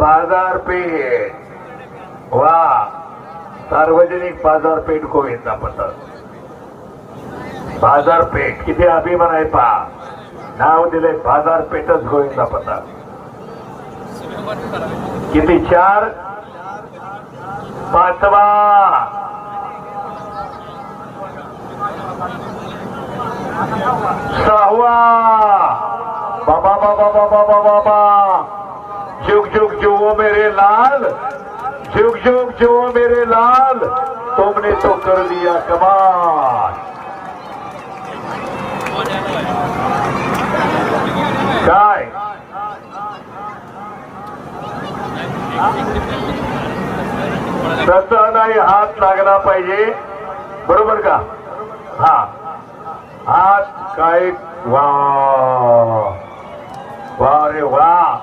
बाजारपेठ. वा. सार्वजनिक बाजारपेठ गोविंदा पथक बाजारपेठ. किती अभिमान आहे पा नाव दिले बाजारपेठच गोविंदा पथक किती चार? पाचवा. सहावा. बाबा बाबा बाबा बाबा बाबा. जुग जुग जुओ मेरे लाल. जुग जुग जुओ मेरे लाल. तुमने तो कर दिया कमाल. काय? तसा नाही हात लागला पाहिजे. बरोबर का? हा. हात काय? वा. वा रे वा.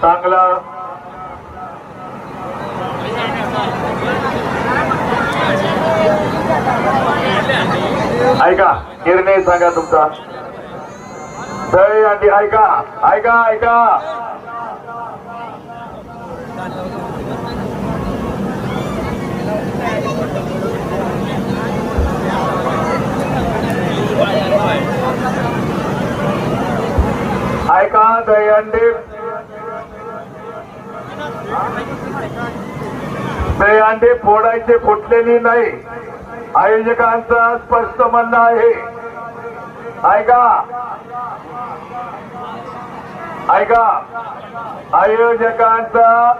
चांगला. ऐका निर्णय सांगा तुमचा. दही अंडी ऐका ऐका ऐका. Thank you. अंडी दही अंडे फोडायचे फुटलेली नाही. आयोजकांचं स्पष्ट म्हणणं आहे. ऐका. ऐका. आयोजकांचा